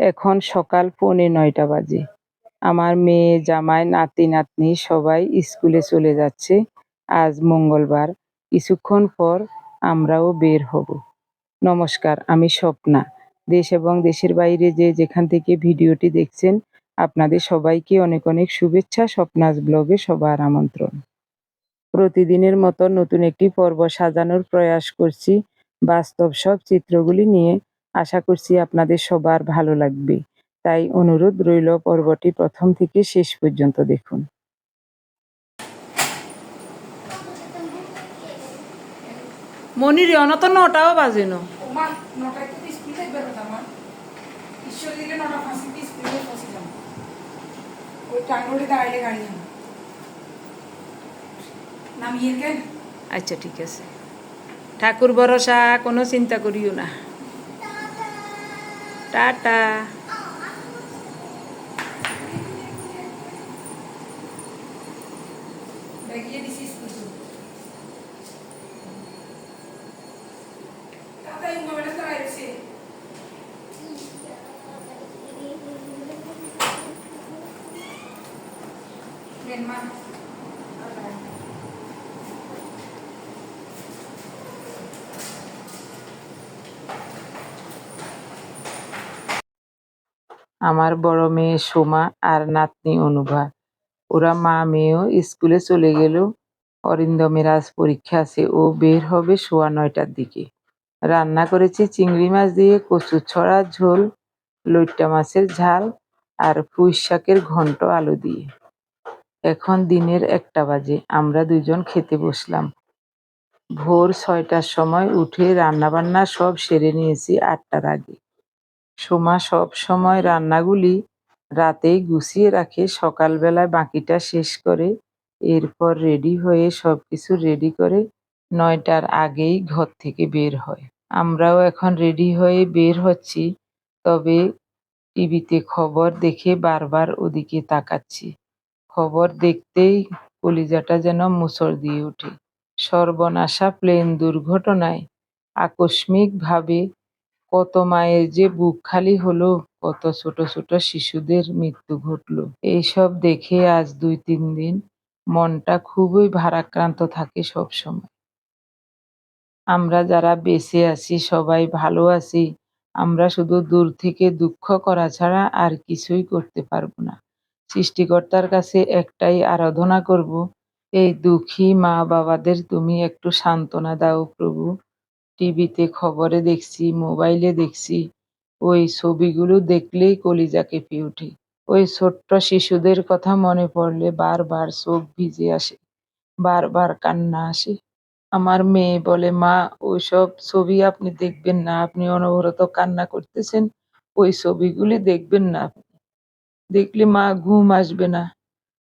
এখন সকাল পৌনে নয়টা বাজে। আমার মেয়ে, জামাই, নাতি, নাতনি সবাই স্কুলে চলে যাচ্ছে। আজ মঙ্গলবার। কিছুক্ষণ পর আমরাও বের হব। নমস্কার, আমি স্বপ্না। দেশ এবং দেশের বাইরে যে যেখান থেকে ভিডিওটি দেখছেন, আপনাদের সবাইকে অনেক অনেক শুভেচ্ছা, স্বপ্নাস ব্লগে সবার আমন্ত্রণ। প্রতিদিনের মতো নতুন একটি পর্ব সাজানোর প্রয়াস করছি। বাস্তব সব চিত্রগুলি নিয়ে আশা করছি আপনাদের সবার ভালো লাগবে। তাই অনুরোধ রইল পর্বটি প্রথম থেকে শেষ পর্যন্ত দেখুন। মনির অনত নটাও বাজে না। আচ্ছা ঠিক আছে। ঠাকুর ভরসা কোনো চিন্তা করিও না। টাটা। আমার বড় মেয়ে সোমা আর নাতনি অনুভা। ওরা মা মেয়েও স্কুলে চলে গেল। অরিন্দমের আজ পরীক্ষা আছে। ও বের হবে সোয়া নয়টার দিকে। রান্না করেছি চিংড়ি মাছ দিয়ে কচু ছড়া, ঝোল, লইট্টা মাছের ঝাল আর পুঁই শাকের ঘন্ট আলু দিয়ে। এখন দিনের একটা বাজে। আমরা দুজন খেতে বসলাম। ভোর ছয়টার সময় উঠে রান্নাবান্না সব সেরে নিয়েছি আটটার আগে। সোমা সব সময় রান্নাগুলি রাতেই গুছিয়ে রাখে, সকালবেলায় বাকিটা শেষ করে, এরপর রেডি হয়ে সব কিছু রেডি করে নয়টার আগেই ঘর থেকে বের হয়। আমরাও এখন রেডি হয়ে বের হচ্ছি, তবে টিভিতে খবর দেখে বারবার ওদিকে তাকাচ্ছি। খবর দেখতেই কলিজাটা যেন মুসর দিয়ে ওঠে। সর্বনাশা প্লেন দুর্ঘটনায় আকস্মিকভাবে কত মায়ের যে বুক খালি হলো, কত ছোট ছোট শিশুদের মৃত্যু ঘটলো। এইসব দেখে আজ দুই তিন দিন মনটা খুবই ভারাক্রান্ত থাকে সব সময়। আমরা যারা বেঁচে আছি, সবাই ভালো আছি, আমরা শুধু দূর থেকে দুঃখ করা ছাড়া আর কিছুই করতে পারব না। সৃষ্টিকর্তার কাছে একটাই আরাধনা করব, এই দুঃখী মা বাবাদের তুমি একটু সান্ত্বনা দাও প্রভু টিভিতে খবরে দেখছি, মোবাইলে দেখছি, ওই ছবিগুলো দেখলেই কলিজা কেঁপে ওঠে। ওই ছোট্ট শিশুদের কথা মনে পড়লে বারবার চোখ ভিজে আসে, বারবার কান্না আসে। আমার মেয়ে বলে, মা, ওইসব ছবি আপনি দেখবেন না, আপনি অনবরত কান্না করতেছেন, ওই ছবিগুলি দেখবেন না আপনি। দেখলে মা ঘুম আসবে না,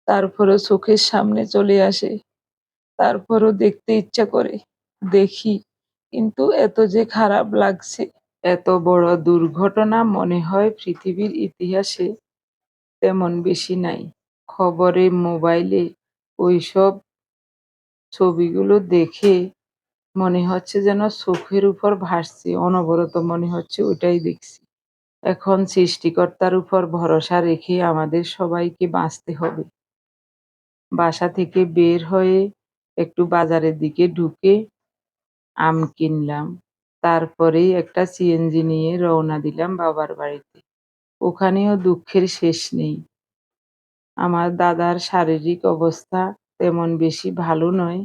তারপরও চোখের সামনে চলে আসে, তারপরও দেখতে ইচ্ছা করে, দেখি। কিন্তু এত যে খারাপ লাগছে, এত বড় দুর্ঘটনা মনে হয় পৃথিবীর ইতিহাসে তেমন বেশি নাই। খবরে, মোবাইলে ওইসব ছবিগুলো দেখে মনে হচ্ছে যেন চোখের উপর ভাসছে, অনবরত মনে হচ্ছে ওইটাই দেখছি। এখন সৃষ্টিকর্তার উপর ভরসা রেখে আমাদের সবাইকে বাঁচতে হবে। বাসা থেকে বের হয়ে একটু বাজারের দিকে ঢুকে আম কিনলাম। তারপরেই একটা সিএনজি নিয়ে রওনা দিলাম বাবার বাড়িতে। ওখানেও দুঃখের শেষ নেই। আমার দাদার শারীরিক অবস্থা তেমন বেশি ভালো নয়,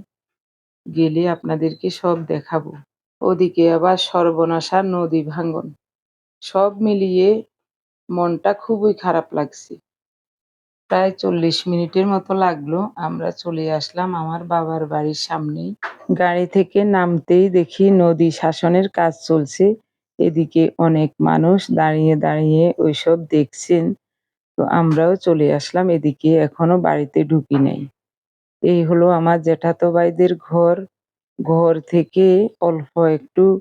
গেলে আপনাদেরকে সব দেখাবো। ওদিকে আবার সর্বনাশা নদী ভাঙ্গন সব মিলিয়ে মনটা খুবই খারাপ লাগছে। প্রায় চল্লিশ মিনিটের মতো লাগল, আমরা চলে আসলাম আমার বাবার বাড়ির সামনেই। গাড়ি থেকে নামতেই দেখি নদী শাসনের কাজ চলছে। এদিকে অনেক মানুষ দাঁড়িয়ে দাঁড়িয়ে ওইসব দেখছেন। তো আমরাও চলে আসলাম, এদিকে এখনও বাড়িতে ঢুকি নাই। এই হলো আমার জ্যাঠাতো ভাইদের ঘর। ঘর থেকে অল্প একটু,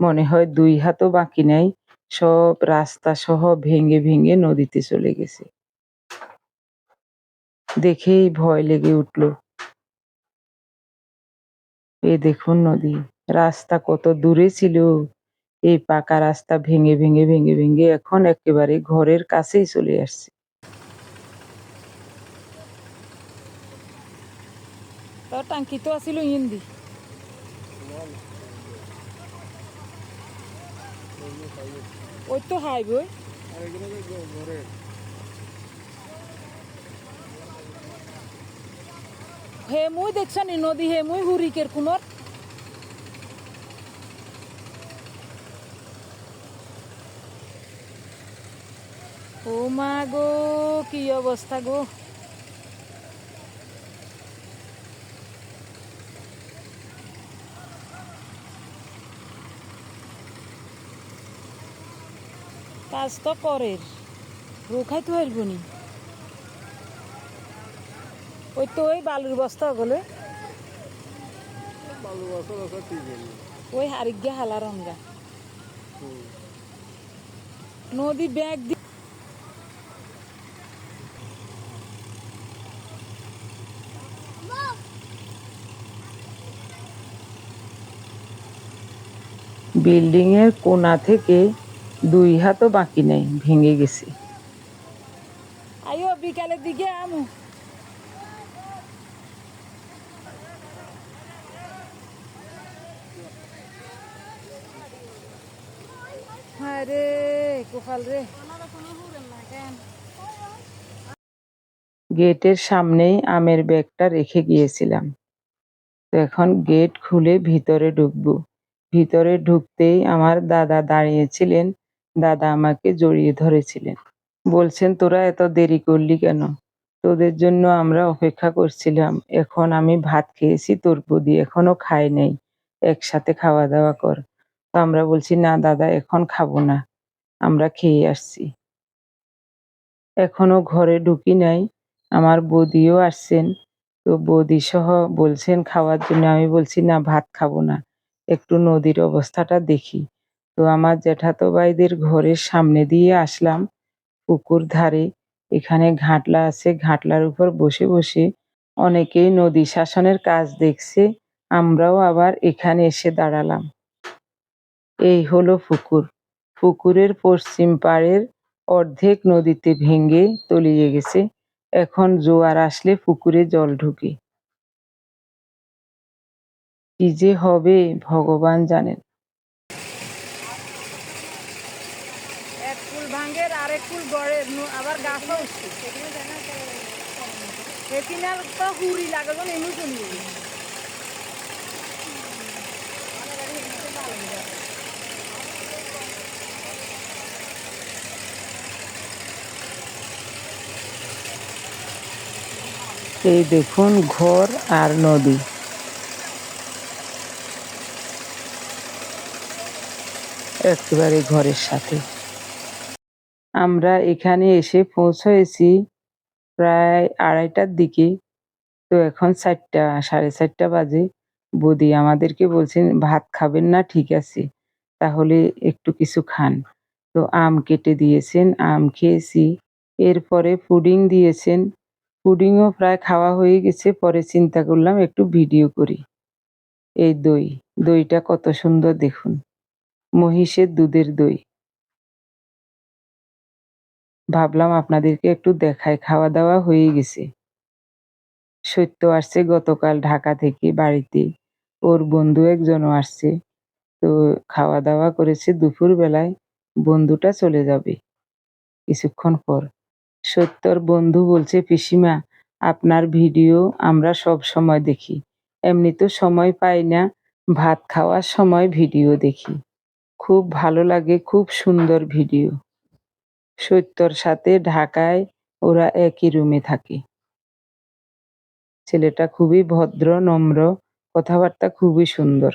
মনে হয় দুই হাতও বাকি নাই। সব রাস্তা সহ ভেঙে ভেঙে নদীতে চলে গেছে। দেখেই ভয় লেগে উঠল। এই দেখুন নদী, রাস্তা কত দূরে ছিল। এই পাকা রাস্তা ভেঙে ভেঙে ভেঙে ভেঙে এখন একেবারে ঘরের কাছেই চলে আসছে। টাঙ্কি তো আছিল ইন্দি। ওই তো হাইবে। হে মুই দেখছানি নদী হে মুই হুরিকের কুনর। ও মা গো, কি অবস্থা গো। কাজ তো করে রোখাই তো হারব নি। ওই তো ওই বালুর বস্তা গলে ওই হারিক গিয়ে হালা রঙ্গা নদী ব্যাগ দি বিল্ডিং এর কোণা থেকে দুই হাতও বাকি নেই ভেঙে গেছে। আইও বিকালের দিকে আমু। রে রে। গেটের সামনেই আমের ব্যাগটা রেখে গিয়েছিলাম। এখন গেট খুলে ভিতরে ঢুকবো। ভিতরে ঢুকতেই আমার দাদা দাঁড়িয়েছিলেন। দাদা আমাকে জড়িয়ে ধরেছিলেন। বলছেন, তোরা এত দেরি করলি কেন? তোদের জন্য আমরা অপেক্ষা করছিলাম। এখন আমি ভাত খেয়েছি, তোর বদি এখনও খাই নাই। একসাথে খাওয়া দাওয়া কর। তো আমরা বলছি, না দাদা, এখন খাব না। আমরা খেয়ে আসছি। এখনও ঘরে ঢুকি নাই। আমার বৌদিও আসছেন। তো বৌদি সহ বলছেন, খাওয়ার জন্য আমি বলছি, না, ভাত খাব না। একটু নদীর অবস্থাটা দেখি। তো আমার জ্যাঠাতো ভাইদের ঘরের সামনে দিয়ে আসলাম পুকুর ধারে। এখানে ঘাটলা আছে। ঘাটলার উপর বসে বসে অনেকেই নদী শাসনের কাজ দেখছে। আমরাও আবার এখানে এসে দাঁড়ালাম। এই হলো পুকুর। পুকুরের পশ্চিম পাড়ের অর্ধেক নদীতে ভেঙে তলিয়ে গেছে। এখন জোয়ার আসলে পুকুরে জল ঢুকে। কি যে হবে, ভগবান জানেন। আবার হুড়ি এমনি যাবে এই দেখুন ঘর আর নদী। একেবারে ঘরের সাথে। আমরা এখানে এসে পৌঁছেছি প্রায় আড়াইটার দিকে। তো এখন চারটা, সাড়ে চারটা বাজে। বৌদি আমাদেরকে বলছেন, ভাত খাবেন না, ঠিক আছে। তাহলে একটু কিছু খান। তো আম কেটে দিয়েছেন, আম খেয়েছি। এরপরে পুডিং দিয়েছেন। পুডিংও প্রায় খাওয়া হয়ে গেছে, পরে চিন্তা করলাম একটু ভিডিও করি। এই দই, দইটা কত সুন্দর দেখুন। মহিষের দুধের দই। ভাবলাম আপনাদেরকে একটু দেখায় খাওয়া দাওয়া হয়ে গেছে। সত্য আসছে গতকাল ঢাকা থেকে বাড়িতে। ওর বন্ধু একজনও আসছে। তো খাওয়া দাওয়া করেছে দুপুর বেলায় বন্ধুটা চলে যাবে। কিছুক্ষণ পর। সত্যর বন্ধু বলছে, পিসিমা, আপনার ভিডিও আমরা সব সময় দেখি। এমনি তো সময় পাই না, ভাত খাওয়ার সময় ভিডিও দেখি। খুব ভালো লাগে, খুব সুন্দর ভিডিও। সত্যর সাথে ঢাকায় ওরা একই রুমে থাকে। ছেলেটা খুবই ভদ্র, নম্র, কথাবার্তা খুবই সুন্দর।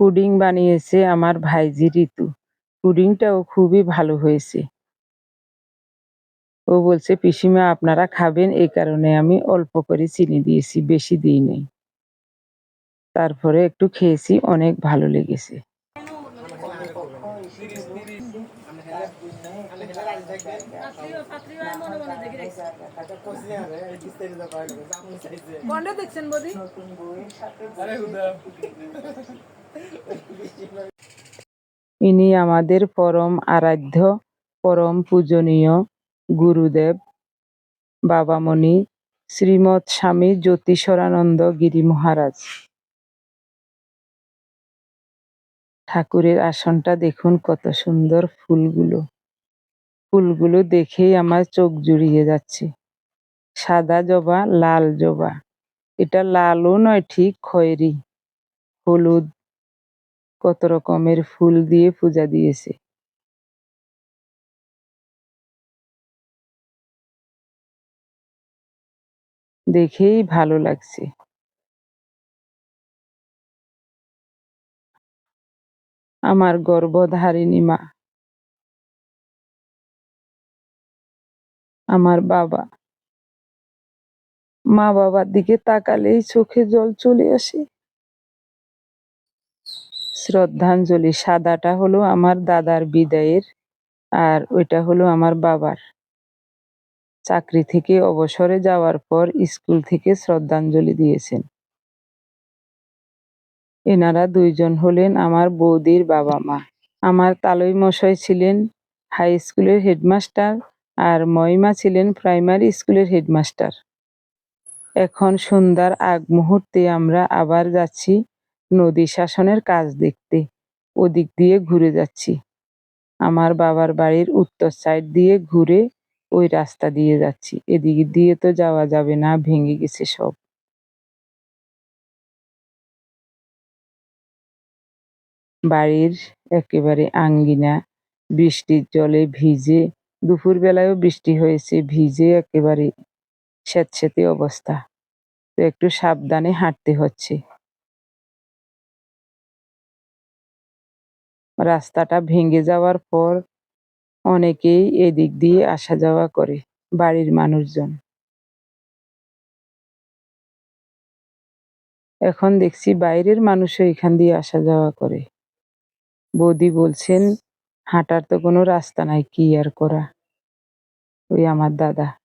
পুডিং বানিয়েছে আমার ভাইজি ঋতু পুডিংটাও খুবই ভালো হয়েছে। ও বলছে পিসিমা আপনারা খাবেন এই কারণে আমি অল্প করে চিনি দিয়েছি বেশি দিই নাই। তারপরে একটু খেয়েছি অনেক ভালো লেগেছে। ইনি আমাদের পরম আরাধ্য পরম পূজনীয় গুরুদেব, বাবামণি, শ্রীমৎ স্বামী জ্যোতিষরানন্দ গিরি মহারাজ। ঠাকুরের আসনটা দেখুন কত সুন্দর ফুলগুলো। ফুলগুলো দেখেই আমার চোখ জুড়িয়ে যাচ্ছে। সাদা জবা, লাল জবা। এটা লালও নয়, ঠিক খয়েরি। হলুদ কত রকমের ফুল দিয়ে পূজা দিয়েছে। দেখেই ভালো লাগছে। আমার গর্ভধারিণী মা। আমার বাবা। মা বাবার দিকে তাকালেই চোখে জল চলে আসে। শ্রদ্ধাঞ্জলি, সাদাটা হলো আমার দাদার বিদায়ের আর ওইটা হলো আমার বাবার। চাকরি থেকে অবসরে যাওয়ার পর স্কুল থেকে শ্রদ্ধাঞ্জলি দিয়েছেন। এনারা দুইজন হলেন আমার বৌদির বাবা মা। আমার তালই মশাই ছিলেন হাই স্কুলের হেডমাস্টার আর মহিমা ছিলেন প্রাইমারি স্কুলের হেডমাস্টার। এখন সন্ধ্যার আগ মুহূর্তে আমরা আবার যাচ্ছি নদী শাসনের কাজ দেখতে। ওদিক দিয়ে ঘুরে যাচ্ছি। আমার বাবার বাড়ির উত্তর সাইড দিয়ে ঘুরে ওই রাস্তা দিয়ে যাচ্ছি। এদিক দিয়ে তো যাওয়া যাবে না, ভেঙে গেছে সব। বাড়ির একেবারে আঙ্গিনা, বৃষ্টির জলে ভিজে, দুপুরবেলায়ও বৃষ্টি হয়েছে, ভিজে একেবারে স্যাঁতস্যাঁতে অবস্থা। তো একটু সাবধানে হাঁটতে হচ্ছে। রাস্তাটা ভেঙে যাওয়ার পর অনেকেই এদিক দিয়ে আসা যাওয়া করে, বাড়ির মানুষজন। এখন দেখছি বাইরের মানুষও এখান দিয়ে আসা যাওয়া করে। বৌদি বলছেন, হাঁটার তো কোনো রাস্তা নাই, কি আর করা? ওই আমার দাদা।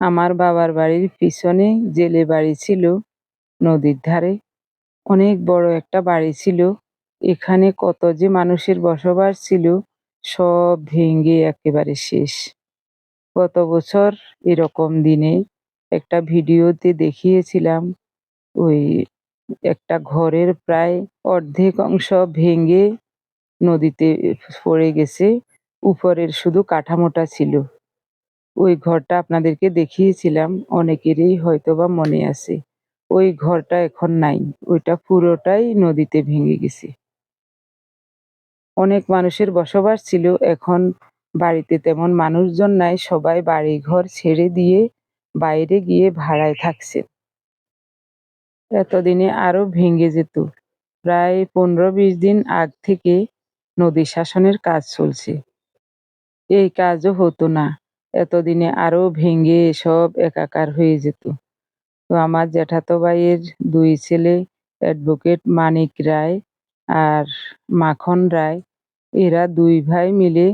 আমার বাবার বাড়ির পিছনে জেলে বাড়ি ছিল, নদীর ধারে। অনেক বড় একটা বাড়ি ছিল। এখানে কত যে মানুষের বসবাস ছিল, সব ভেঙে একেবারে শেষ। গত বছর এরকম দিনে একটা ভিডিওতে দেখিয়েছিলাম, ওই একটা ঘরের প্রায় অর্ধেক অংশ ভেঙে নদীতে পড়ে গেছে, উপরের শুধু কাঠামোটা ছিল। ওই ঘরটা আপনাদেরকে দেখিয়েছিলাম, অনেকেরই হয়তোবা মনে আছে। ওই ঘরটা এখন নাই, ওইটা পুরোটাই নদীতে ভেঙে গেছে। অনেক মানুষের বসবাস ছিল, এখন বাড়িতে তেমন মানুষজন নাই, সবাই বাড়ি ঘর ছেড়ে দিয়ে বাইরে গিয়ে ভাড়ায় থাকছে। এতদিনে আরও ভেঙে যেত। প্রায় পনেরো বিশ দিন আগ থেকে নদী শাসনের কাজ চলছে। এই কাজও হতো না। এতদিনে আরও ভেঙে সব একাকার হয়ে যেত। তো আমার জ্যাঠাতো ভাইয়ের দুই ছেলে, অ্যাডভোকেট মানিক রায় আর মাখন রায়, এরা দুই ভাই মিলে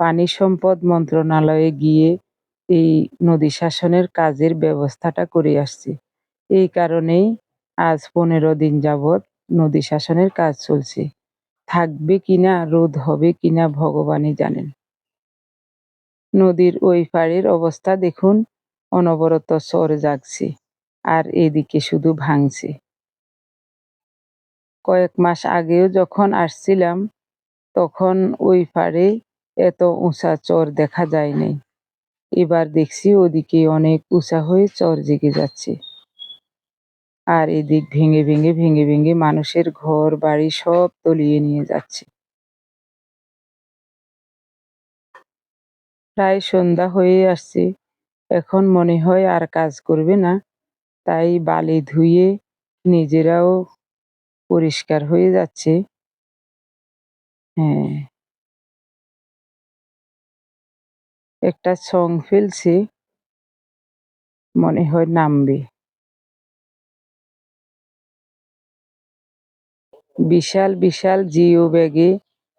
পানি সম্পদ মন্ত্রণালয়ে গিয়ে এই নদী শাসনের কাজের ব্যবস্থাটা করে আসছে। এই কারণেই আজ পনেরো দিন যাবৎ নদী শাসনের কাজ চলছে। থাকবে কিনা, রোধ হবে কিনা ভগবানই জানেন। নদীর ওই পাড়ের অবস্থা দেখুন। অনবরত চর জাগছে, আর এদিকে শুধু ভাঙছে। কয়েক মাস আগেও যখন আসছিলাম, তখন ওই পাড়ে এত উঁচা চর দেখা যায়নি এবার দেখছি ওদিকে অনেক উঁচা হয়ে চর জেগে যাচ্ছে। আর এদিক ভেঙে ভেঙে ভেঙে ভেঙে মানুষের ঘর বাড়ি সব তলিয়ে নিয়ে যাচ্ছে। প্রায় সন্ধ্যা হয়ে আসছে। এখন মনে হয় আর কাজ করবে না। তাই বালি ধুয়ে নিজেরাও পরিষ্কার হয়ে যাচ্ছে। হ্যাঁ। একটা সং ফেলছে। মনে হয় নামবে। বিশাল বিশাল জিও ব্যাগে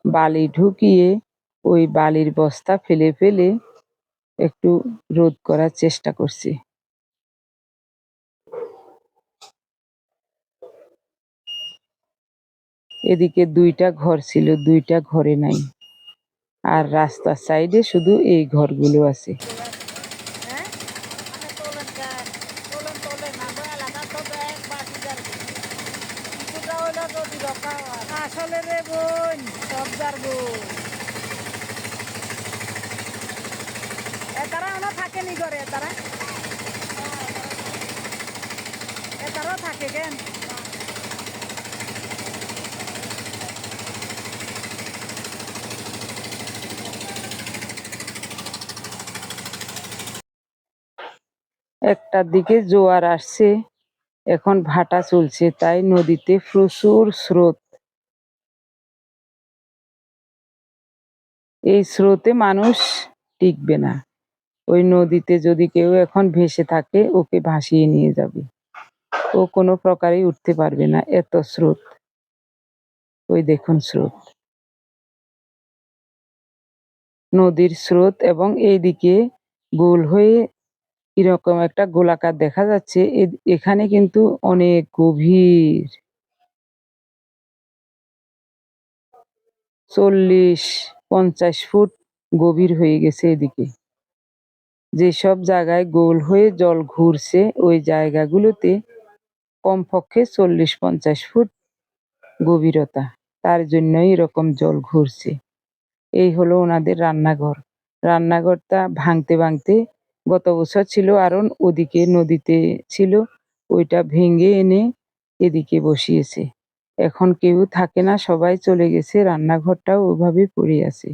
বালি ঢুকিয়ে ওই বালির বস্তা ফেলে ফেলে একটু রোধ করার চেষ্টা করছি। এদিকে দুইটা ঘর ছিল, দুইটা ঘরে নাই। আর রাস্তার সাইডে শুধু এই ঘরগুলো আছে হ্যাঁ মানে তোলেন কেন তোলেন তোলেন আমরা এলাকা তো ব্যাগ বাকি যাবে কিছুটা হইল যদি রক্ষা হয় আসলে রে বোন সব যারবো এতারা ওনা থাকেনি করে এতারা এতারাও থাকে কেন একটার দিকে জোয়ার আসছে। এখন ভাটা চলছে, তাই নদীতে প্রচুর স্রোত। এই স্রোতে মানুষ টিকবে না। ওই নদীতে যদি কেউ এখন ভেসে থাকে, ওকে ভাসিয়ে নিয়ে যাবে। ও কোনো প্রকারেই উঠতে পারবে না, এত স্রোত। ওই দেখুন স্রোত। নদীর স্রোত এবং এইদিকে গোল হয়ে এরকম একটা গোলাকার দেখা যাচ্ছে। এ- এখানে কিন্তু অনেক গভীর। চল্লিশ, পঞ্চাশ ফুট গভীর হয়ে গেছে এদিকে। যেসব জায়গায় গোল হয়ে জল ঘুরছে, ওই জায়গাগুলোতে কমপক্ষে চল্লিশ, পঞ্চাশ ফুট গভীরতা। তার জন্যই এরকম জল ঘুরছে। এই হলো ওনাদের রান্নাঘর। রান্নাঘরটা ভাঙতে ভাঙতে গত বছর ছিল আরও ওদিকে নদীতে ছিল, ওইটা ভেঙে এনে এদিকে বসিয়েছে। এখন কেউ থাকে না, সবাই চলে গেছে, রান্নাঘরটাও ওভাবে পড়ে আছে।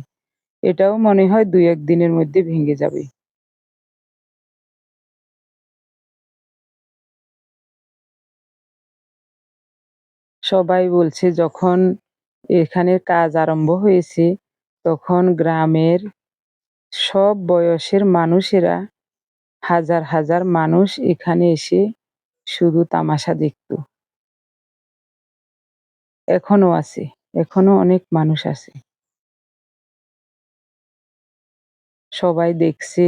এটাও মনে হয় দুই এক দিনের মধ্যে ভেঙে যাবে। সবাই বলছে, যখন এখানে কাজ আরম্ভ হয়েছে, তখন গ্রামের সব বয়সের মানুষেরা হাজার হাজার মানুষ এখানে এসে শুধু তামাশা দেখতো। এখনও আছে, এখনও অনেক মানুষ আছে। সবাই দেখছে,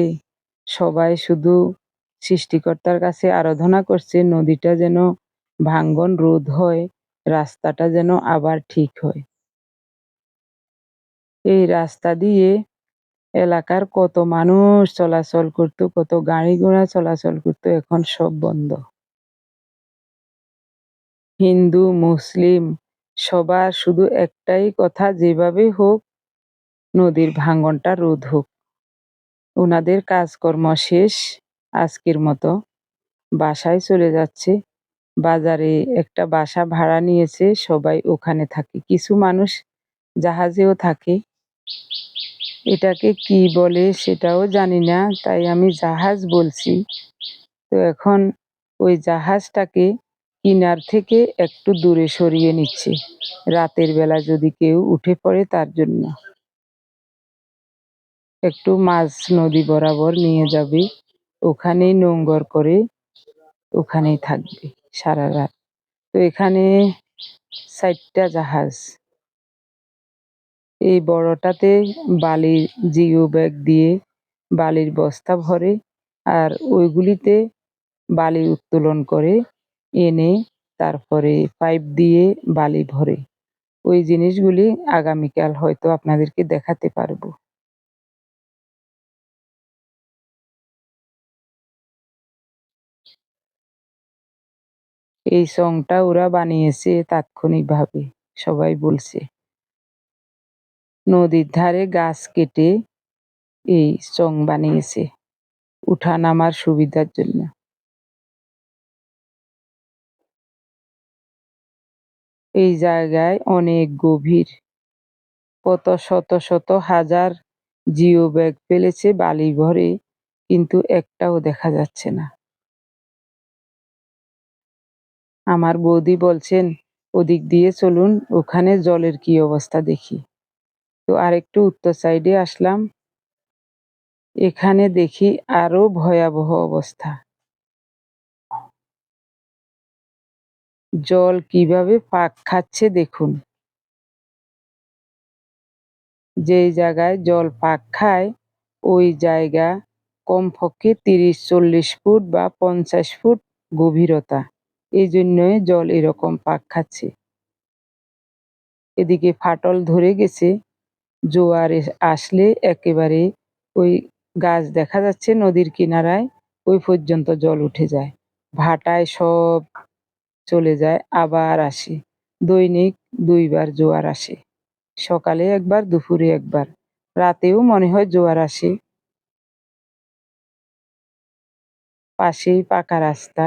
সবাই শুধু সৃষ্টিকর্তার কাছে আরাধনা করছে, নদীটা যেন ভাঙ্গন রোধ হয়, রাস্তাটা যেন আবার ঠিক হয়। এই রাস্তা দিয়ে এলাকার কত মানুষ চলাচল করতো, কত গাড়ি ঘোড়া চলাচল করতো, এখন সব বন্ধ। হিন্দু, মুসলিম, সবার শুধু একটাই কথা, যেভাবে হোক নদীর ভাঙ্গনটা রোধ হোক। ওনাদের কাজকর্ম শেষ, আজকের মতো। বাসায় চলে যাচ্ছে। বাজারে একটা বাসা ভাড়া নিয়েছে, সবাই ওখানে থাকে। কিছু মানুষ জাহাজেও থাকে। এটাকে কি বলে সেটাও জানি না, তাই আমি জাহাজ বলছি। তো এখন ওই জাহাজটাকে কিনার থেকে একটু দূরে সরিয়ে নিচ্ছে। রাতের বেলা যদি কেউ উঠে পড়ে তার জন্য। একটু মাঝ নদী বরাবর নিয়ে যাবে। ওখানেই নোঙ্গর করে ওখানেই থাকবে সারা রাত। তো এখানে চারটা জাহাজ। এই বড়টাতে বালির জিও ব্যাগ দিয়ে বালির বস্তা ভরে আর ওইগুলিতে বালি উত্তোলন করে, এনে তারপরে পাইপ দিয়ে বালি ভরে। ওই জিনিসগুলি আগামীকাল হয়তো আপনাদেরকে দেখাতে পারব। এই সংটা ওরা বানিয়েছে তাৎক্ষণিকভাবে, সবাই বলছে। নদীর ধারে গাছ কেটে এই চং বানিয়েছে। উঠা নামার সুবিধার জন্য। এই জায়গায় অনেক গভীর, কত শত শত হাজার জিও ব্যাগ ফেলেছে বালি ভরে, কিন্তু একটাও দেখা যাচ্ছে না। আমার বৌদি বলছেন, ওদিক দিয়ে চলুন, ওখানে জলের কি অবস্থা দেখি। তো আরেকটু উত্তর সাইডে আসলাম। এখানে দেখি আরও ভয়াবহ অবস্থা। জল কীভাবে পাক খাচ্ছে দেখুন। যেই জায়গায় জল পাক খায়, ওই জায়গা কমপক্ষে তিরিশ, চল্লিশ ফুট বা পঞ্চাশ ফুট গভীরতা। এই জন্যই জল এরকম পাক খাচ্ছে। এদিকে ফাটল ধরে গেছে। জোয়ার এস- আসলে একেবারে ওই গাছ দেখা যাচ্ছে নদীর কিনারায়, ওই পর্যন্ত জল উঠে যায়। ভাটায় সব চলে যায়, আবার আসে। দৈনিক দুইবার জোয়ার আসে। সকালে একবার, দুপুরে একবার। রাতেও মনে হয় জোয়ার আসে। পাশেই পাকা রাস্তা।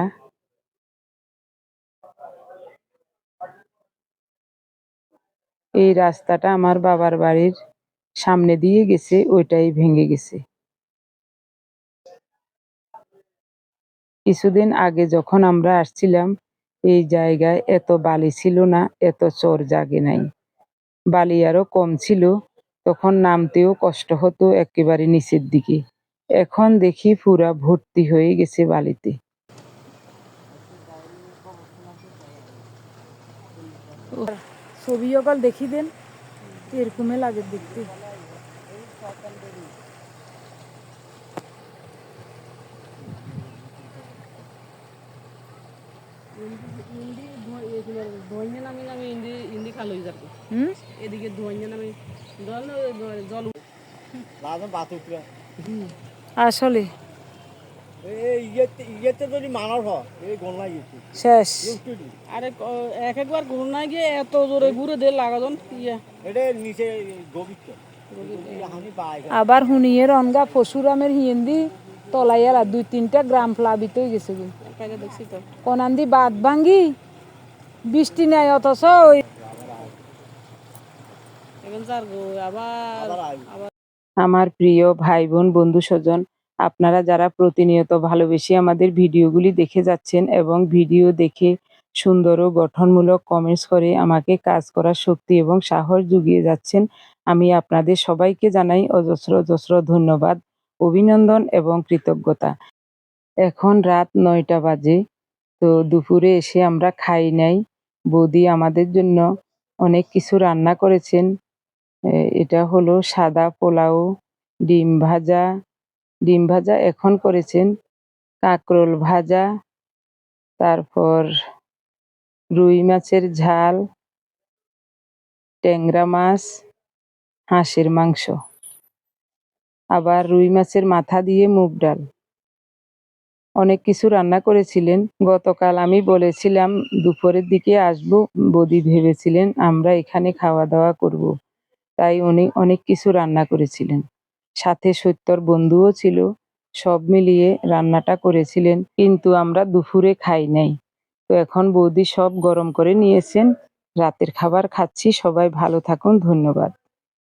এই রাস্তাটা আমার বাবার বাড়ির সামনে দিয়ে গেছে, ওইটাই ভেঙে গেছে। কিছুদিন আগে যখন আমরা আসছিলাম, এই জায়গায় এত বালি ছিল না, এত চর জাগে নাই। বালি আরও কম ছিল, তখন নামতেও কষ্ট হতো একেবারে নিচের দিকে। এখন দেখি পুরা ভর্তি হয়ে গেছে বালিতে। ছবি অকাল দেখি দেন এরকমই লাগে দেখতে। আসলে। শেষ। আরে ক- এক একবার ঘুরনা গিয়ে এত জোরে ঘুরে দে লাগাজন ইয়া। গভীর আবার হুনিয়ে রনগা পশুরামের হিয়েন্দি তলাইয়ার আর দুই তিনটা গ্রাম প্লাবিত হয়ে গেছে কনান্দি বাদ ভাঙ্গি বৃষ্টি নাই অথচ ওই এখন স্যার গো আবার আবার আই। আমার প্রিয় ভাই বোন বন্ধু স্বজন আপনারা যারা প্রতিনিয়ত ভালোবেসে আমাদের ভিডিওগুলি দেখে যাচ্ছেন এবং ভিডিও দেখে সুন্দর ও গঠনমূলক কমেন্টস করে আমাকে কাজ করার শক্তি এবং সাহস জুগিয়ে যাচ্ছেন, আমি আপনাদের সবাইকে জানাই অজস্র অজস্র ধন্যবাদ, অভিনন্দন এবং কৃতজ্ঞতা। এখন রাত নয়টা বাজে, তো দুপুরে এসে আমরা খাই নাই। বৌদি আমাদের জন্য অনেক কিছু রান্না করেছেন। এটা হলো সাদা পোলাও, ডিম ভাজা ডিম ভাজা এখন করেছেন কাঁকরোল ভাজা, তারপর রুই মাছের ঝাল, ট্যাংরা মাছ, হাঁসের মাংস। আবার রুই মাছের মাথা দিয়ে মুগ ডাল। অনেক কিছু রান্না করেছিলেন। গতকাল আমি বলেছিলাম, দুপুরের দিকে আসব, বদি ভেবেছিলেন আমরা এখানে খাওয়া দাওয়া করব। তাই উনি অনেক কিছু রান্না করেছিলেন। সাথে সত্যর বন্ধুও ছিল। সব মিলিয়ে রান্নাটা করেছিলেন, কিন্তু আমরা দুপুরে খাই নাই। তো এখন বৌদি সব গরম করে নিয়েছেন। রাতের খাবার খাচ্ছি, সবাই ভালো থাকুন, ধন্যবাদ।